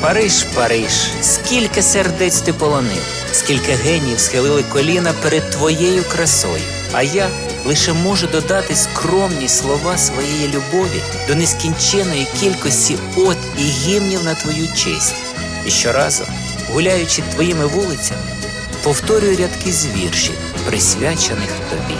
Париж, Париж, скільки сердець ти полонив, скільки генів схилили коліна перед твоєю красою. А я лише можу додати скромні слова своєї любові до нескінченої кількості от і гімнів на твою честь. І щоразу, гуляючи твоїми вулицями, повторюю рядки з віршів, присвячених тобі.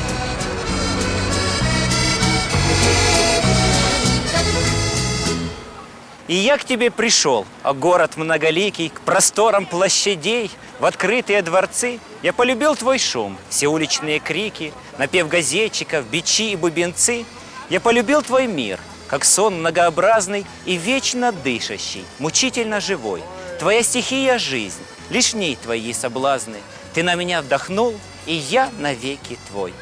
И я к тебе пришел, а город многоликий, к просторам площадей, в открытые дворцы. Я полюбил твой шум, все уличные крики, напев газетчиков, бичи и бубенцы. Я полюбил твой мир, как сон многообразный и вечно дышащий, мучительно живой. Твоя стихия – жизнь, лишь в ней твои соблазны. Ты на меня вдохнул, и я навеки твой.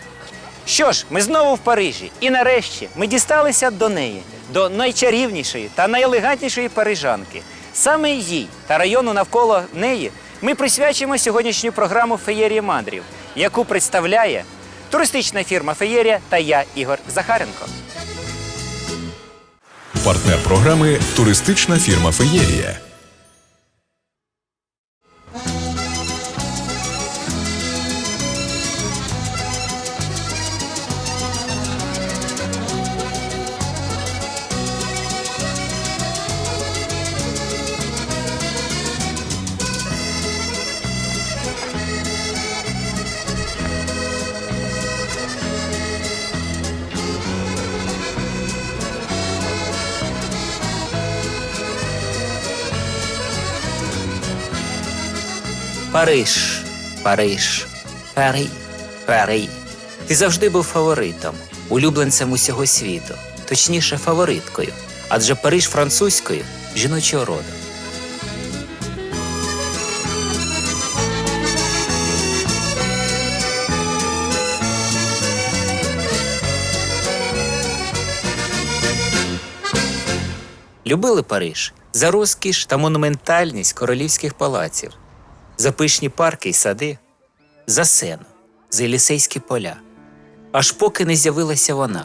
Що ж, ми знову в Парижі, і нарешті ми дісталися до неї, До найчарівнішої та найелегантнішої парижанки. Саме їй та району навколо неї ми присвячуємо сьогоднішню програму Феєрія мандрів, яку представляє туристична фірма Феєрія та я, Ігор Захаренко. Партнер програми туристична фірма Феєрія. Париж, Париж, Пари, Пари. Ти завжди був фаворитом, улюбленцем усього світу, точніше, фавориткою, адже Париж французькою жіночого роду. Любили Париж за розкіш та монументальність королівських палаців, за пишні парки й сади, за сену, за Елісейські поля, аж поки не з'явилася вона.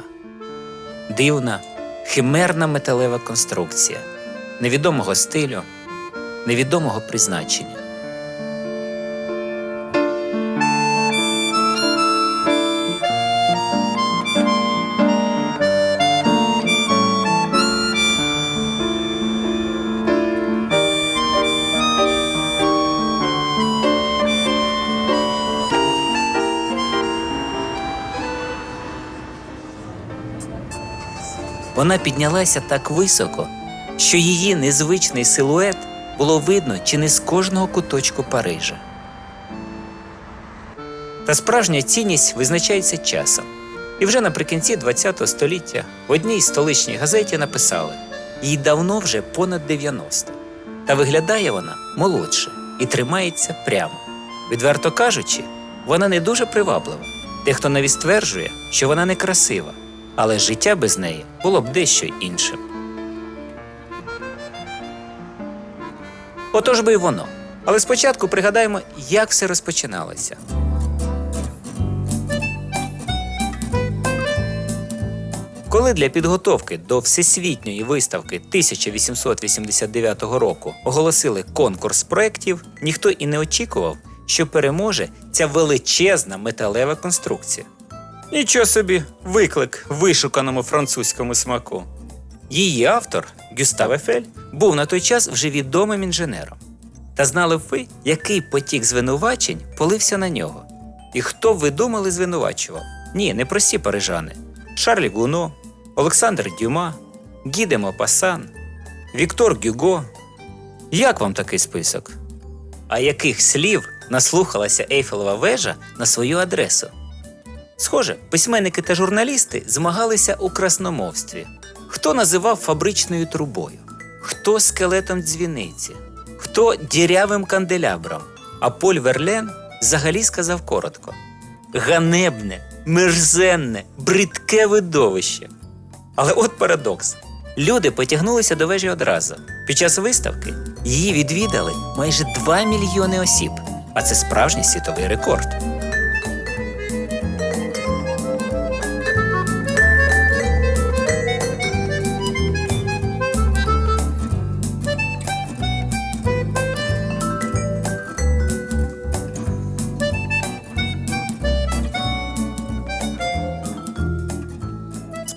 Дивна, химерна металева конструкція, невідомого стилю, невідомого призначення. Вона піднялася так високо, що її незвичний силует було видно чи не з кожного куточку Парижа. Та справжня цінність визначається часом. І вже наприкінці ХХ століття в одній столичній газеті написали: їй давно вже понад 90. Та виглядає вона молодше і тримається прямо. Відверто кажучи, вона не дуже приваблива. Дехто навіть стверджує, що вона некрасива, але життя без неї було б дещо іншим. Отож би і воно. Але спочатку пригадаємо, як все розпочиналося. Коли для підготовки до всесвітньої виставки 1889 року оголосили конкурс проєктів, ніхто і не очікував, що переможе ця величезна металева конструкція. Нічого собі, виклик вишуканому французькому смаку. Її автор Гюстав Ефель був на той час вже відомим інженером. Та знали б ви, який потік звинувачень полився на нього. І хто б ви думали звинувачував? Ні, не прості парижани. Шарлі Гуно, Олександр Дюма, Гіде Мопасан, Віктор Гюго. Як вам такий список? А яких слів наслухалася Ейфелева вежа на свою адресу? Схоже, письменники та журналісти змагалися у красномовстві. Хто називав фабричною трубою, хто скелетом дзвіниці, хто дірявим канделябром, а Поль Верлен взагалі сказав коротко: ганебне, мерзенне, бридке видовище. Але от парадокс: люди потягнулися до вежі одразу. Під час виставки її відвідали майже 2 мільйони осіб, а це справжній світовий рекорд.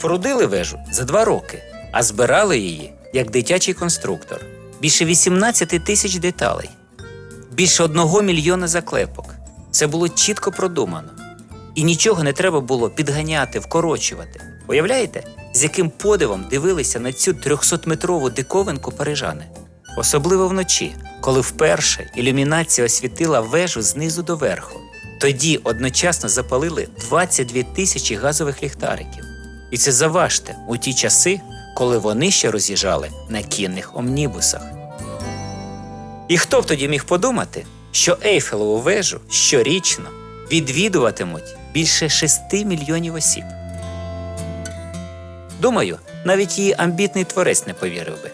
Спорудили вежу за два роки, а збирали її як дитячий конструктор. Більше 18 тисяч деталей, більше одного мільйона заклепок. Це було чітко продумано. І нічого не треба було підганяти, вкорочувати. Уявляєте, з яким подивом дивилися на цю 300-метрову диковинку парижани? Особливо вночі, коли вперше ілюмінація освітила вежу знизу до верху. Тоді одночасно запалили 22 тисячі газових ліхтариків. І це заважте у ті часи, коли вони ще роз'їжджали на кінних омнібусах. І хто б тоді міг подумати, що Ейфелеву вежу щорічно відвідуватимуть більше 6 мільйонів осіб? Думаю, навіть її амбітний творець не повірив би.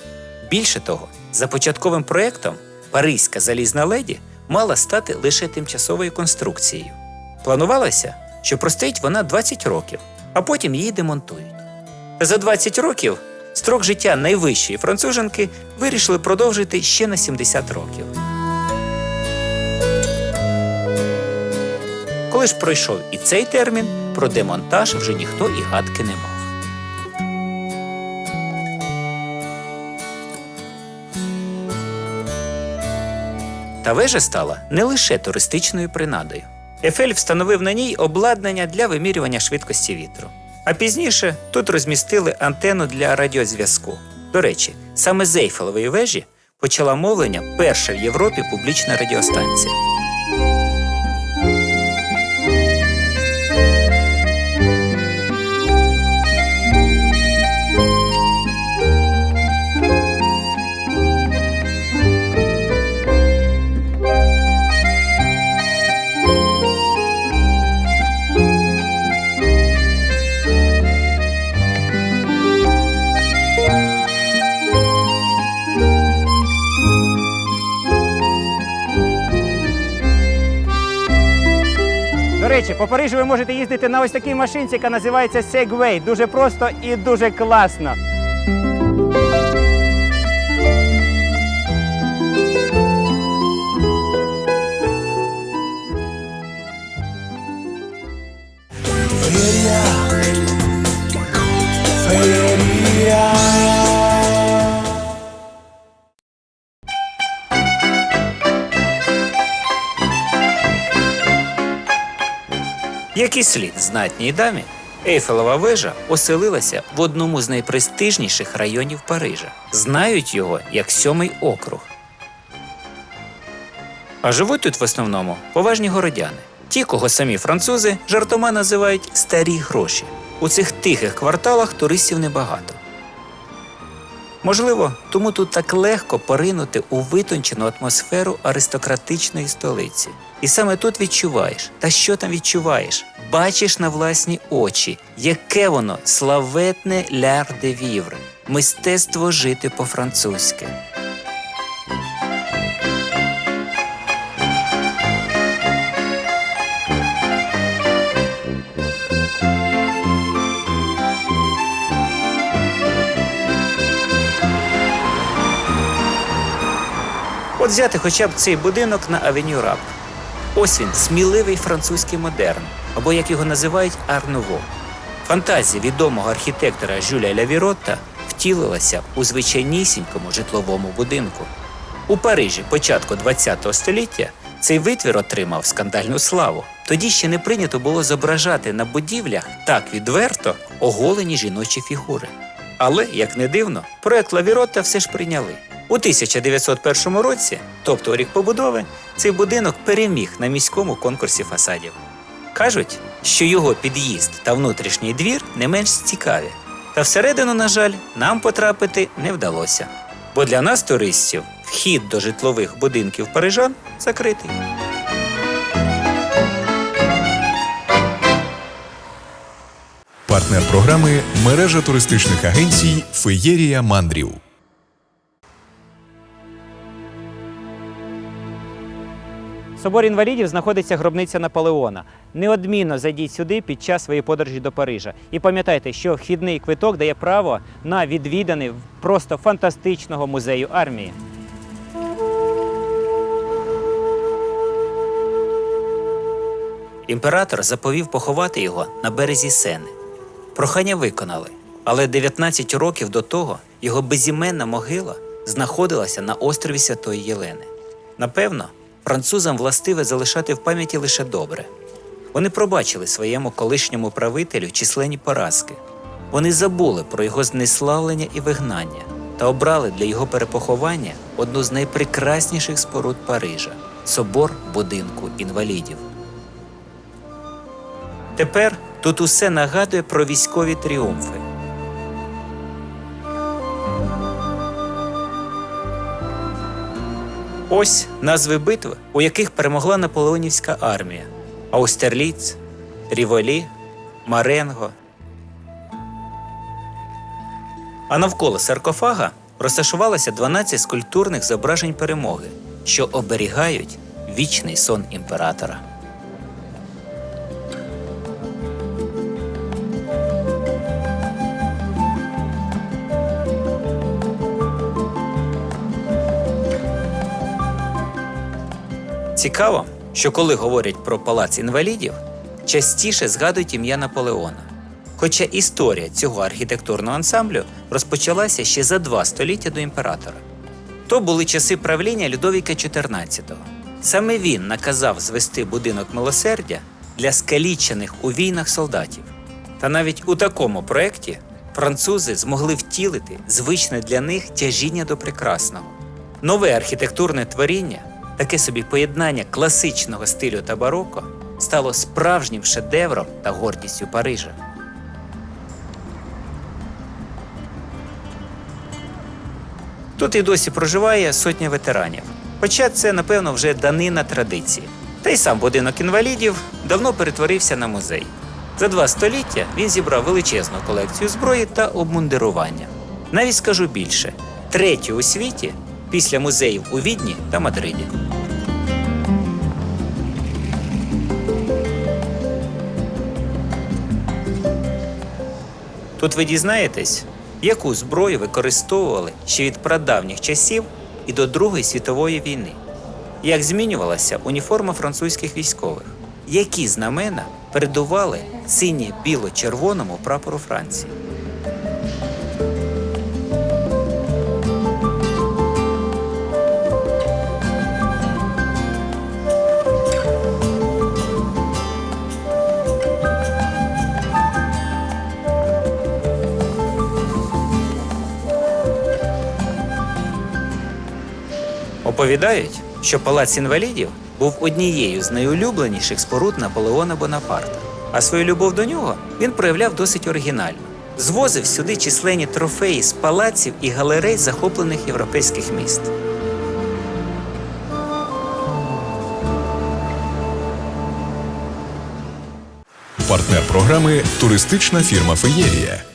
Більше того, за початковим проєктом Паризька залізна леді мала стати лише тимчасовою конструкцією. Планувалося, що простоїть вона 20 років, а потім її демонтують. За 20 років строк життя найвищої француженки вирішили продовжити ще на 70 років. Коли ж пройшов і цей термін, про демонтаж вже ніхто і гадки не мав. Та вежа стала не лише туристичною принадою. Ефель встановив на ній обладнання для вимірювання швидкості вітру. А пізніше тут розмістили антенну для радіозв'язку. До речі, саме з Ейфелевої вежі почала мовлення перша в Європі публічна радіостанція. Речі, по Парижу ви можете їздити на ось такій машинці, яка називається Segway. Дуже просто і дуже класно. І слід знатній дамі, Ейфелова вежа оселилася в одному з найпрестижніших районів Парижа. Знають його як сьомий округ. А живуть тут в основному поважні городяни. Ті, кого самі французи жартома називають старі гроші. У цих тихих кварталах туристів небагато. Можливо, тому тут так легко поринути у витончену атмосферу аристократичної столиці. І саме тут відчуваєш, та що там відчуваєш? Бачиш на власні очі, яке воно славетне ляр де вівре, мистецтво жити по-французьки. От взяти хоча б цей будинок на авеню Раб. Ось він, сміливий французький модерн, або як його називають Арнуво. Фантазія відомого архітектора Жюля Лявіротта втілилася у звичайнісінькому житловому будинку. У Парижі початку ХХ століття Цей витвір отримав скандальну славу. Тоді ще не прийнято було зображати на будівлях так відверто оголені жіночі фігури. Але, як не дивно, проект Лавірота все ж прийняли. У 1901 році, тобто у рік побудови, цей будинок переміг на міському конкурсі фасадів. Кажуть, що його під'їзд та внутрішній двір не менш цікаві. Та всередину, на жаль, нам потрапити не вдалося. Бо для нас, туристів, вхід до житлових будинків парижан закритий. Партнер програми мережа туристичних агенцій Феєрія Мандрів. В соборі інвалідів знаходиться гробниця Наполеона. Неодмінно зайдіть сюди під час своєї подорожі до Парижа. І пам'ятайте, що вхідний квиток дає право на відвідини просто фантастичного музею армії. Імператор заповів поховати його на березі Сени. Прохання виконали, але 19 років до того його безіменна могила знаходилася на острові Святої Єлени. Напевно, французам властиве залишати в пам'яті лише добре. Вони пробачили своєму колишньому правителю численні поразки. Вони забули про його знеславлення і вигнання та обрали для його перепоховання одну з найпрекрасніших споруд Парижа собор будинку інвалідів. Тепер тут усе нагадує про військові тріумфи. Ось назви битв, у яких перемогла наполеонівська армія: Аустерліц, Ріволі, Маренго. А навколо саркофага розташувалося 12 скульптурних зображень перемоги, що оберігають вічний сон імператора. Цікаво, що коли говорять про палац інвалідів, частіше згадують ім'я Наполеона. Хоча історія цього архітектурного ансамблю розпочалася ще за два століття до імператора. То були часи правління Людовіка XIV. Саме він наказав звести будинок милосердя для скалічених у війнах солдатів. Та навіть у такому проєкті французи змогли втілити звичне для них тяжіння до прекрасного. Нове архітектурне творіння, таке собі поєднання класичного стилю та бароко, стало справжнім шедевром та гордістю Парижа. Тут і досі проживає сотня ветеранів. Хоча це, напевно, вже данина традиції. Та й сам будинок інвалідів давно перетворився на музей. За два століття він зібрав величезну колекцію зброї та обмундирування. Навіть скажу більше: третю у світі після музеїв у Відні та Мадриді. Тут ви дізнаєтесь, яку зброю використовували ще від прадавніх часів і до Другої світової війни, як змінювалася уніформа французьких військових, які знамена передували синє-біло-червоному прапору Франції. Оповідають, що палац інвалідів був однією з найулюбленіших споруд Наполеона Бонапарта, а свою любов до нього він проявляв досить оригінально. Звозив сюди численні трофеї з палаців і галерей захоплених європейських міст. Партнер програми туристична фірма Феєрія.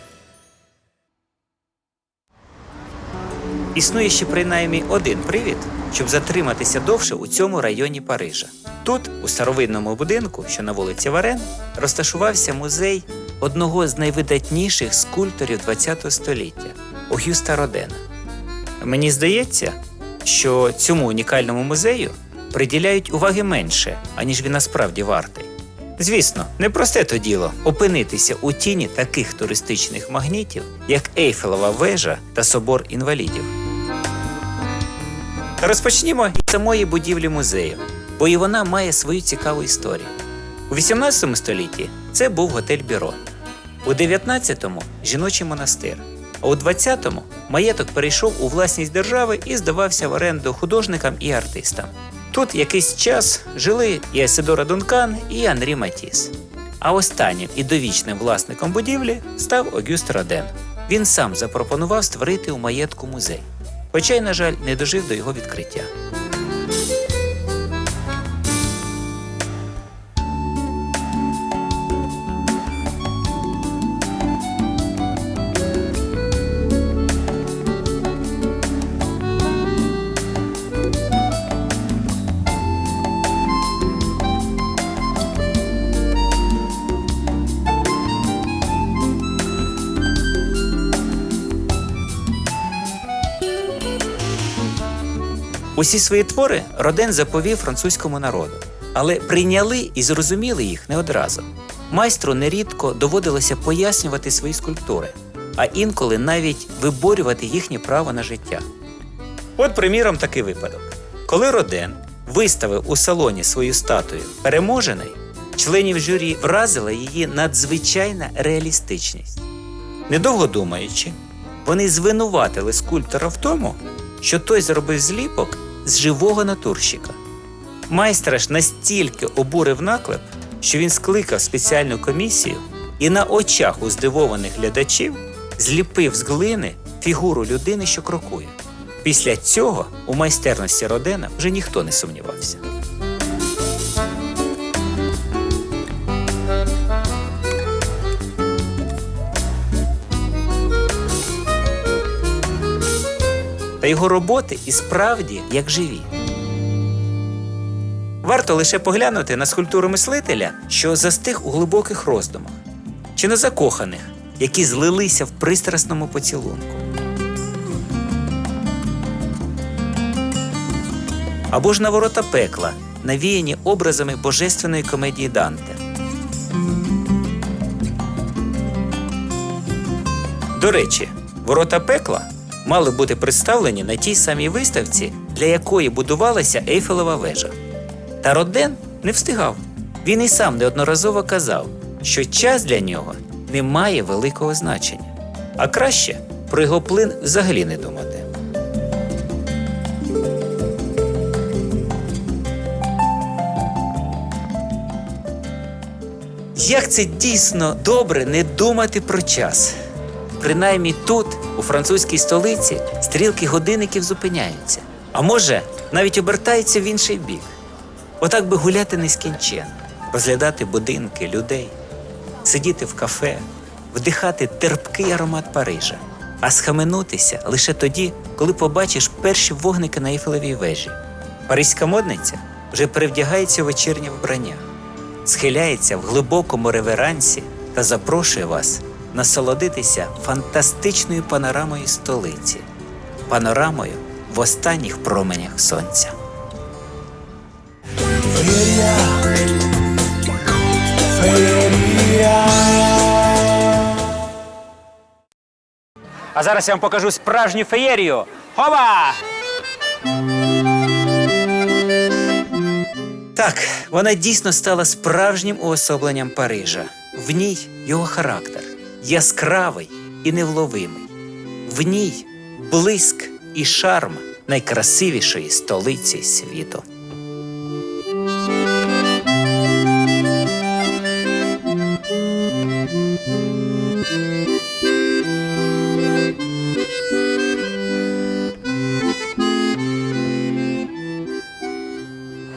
Існує ще принаймні один привід, щоб затриматися довше у цьому районі Парижа. Тут, у старовинному будинку, що на вулиці Варен, розташувався музей одного з найвидатніших скульпторів ХХ століття Огюста Родена. Мені здається, що цьому унікальному музею приділяють уваги менше, аніж він насправді вартий. Звісно, непросте то діло опинитися у тіні таких туристичних магнітів, як Ейфелева вежа та собор інвалідів. Розпочнімо із самої будівлі музею. бо і вона має свою цікаву історію. У 18 столітті це був готель Бірон, у 19-му жіночий монастир, а у 20-му маєток перейшов у власність держави і здавався в оренду художникам і артистам. Тут якийсь час жили і Есидора Дункан, і Анрі Матіс. А останнім і довічним власником будівлі став Огюст Роден. Він сам запропонував створити у маєтку музей, хоча й, на жаль, не дожив до його відкриття. Усі свої твори Роден заповів французькому народу, але прийняли і зрозуміли їх не одразу. Майстру нерідко доводилося пояснювати свої скульптури, а інколи навіть виборювати їхнє право на життя. От, приміром, такий випадок. Коли Роден виставив у салоні свою статую переможений, членів журі вразила її надзвичайна реалістичність. Недовго думаючи, вони звинуватили скульптора в тому, що той зробив зліпок з живого натурщика. Майстра ж настільки обурив наклеп, що він скликав спеціальну комісію і на очах у здивованих глядачів зліпив з глини фігуру людини, що крокує. Після цього у майстерності родина вже ніхто не сумнівався. Та його роботи і справді як живі. Варто лише поглянути на скульптуру мислителя, що застиг у глибоких роздумах, чи на закоханих, які злилися в пристрасному поцілунку. Або ж на ворота пекла, навіяні образами божественної комедії Данте. До речі, ворота пекла мали бути представлені на тій самій виставці, для якої будувалася Ейфелева вежа. Та Роден не встигав. Він і сам неодноразово казав, що час для нього не має великого значення, а краще про його плин взагалі не думати. Як це дійсно добре не думати про час. Принаймні тут, французькій столиці, стрілки годинників зупиняються. А може, навіть обертаються в інший бік. Отак би гуляти нескінченно, розглядати будинки, людей, сидіти в кафе, вдихати терпкий аромат Парижа, а схаменутися лише тоді, коли побачиш перші вогники на Ейфелевій вежі. Паризька модниця вже перевдягається у вечірнє вбрання, схиляється в глибокому реверансі та запрошує вас насолодитися фантастичною панорамою столиці, панорамою в останніх променях сонця. А зараз я вам покажу справжню феєрію. Хова! Так, вона дійсно стала справжнім уособленням Парижа. В ній його характер яскравий і невловимий. В ній блиск і шарм найкрасивішої столиці світу.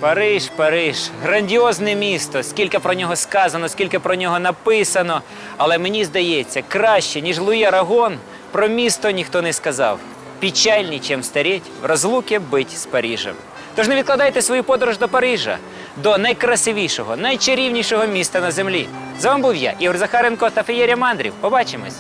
Париж, Париж, грандіозне місто. Скільки про нього сказано, скільки про нього написано. Але мені здається, краще, ніж Луї Арагон, про місто ніхто не сказав. Печальні, чим старіть, в розлуки бить з Парижем. Тож не відкладайте свою подорож до Парижа, до найкрасивішого, найчарівнішого міста на землі. З вами був я, Ігор Захаренко та Феєрія Мандрів. Побачимось!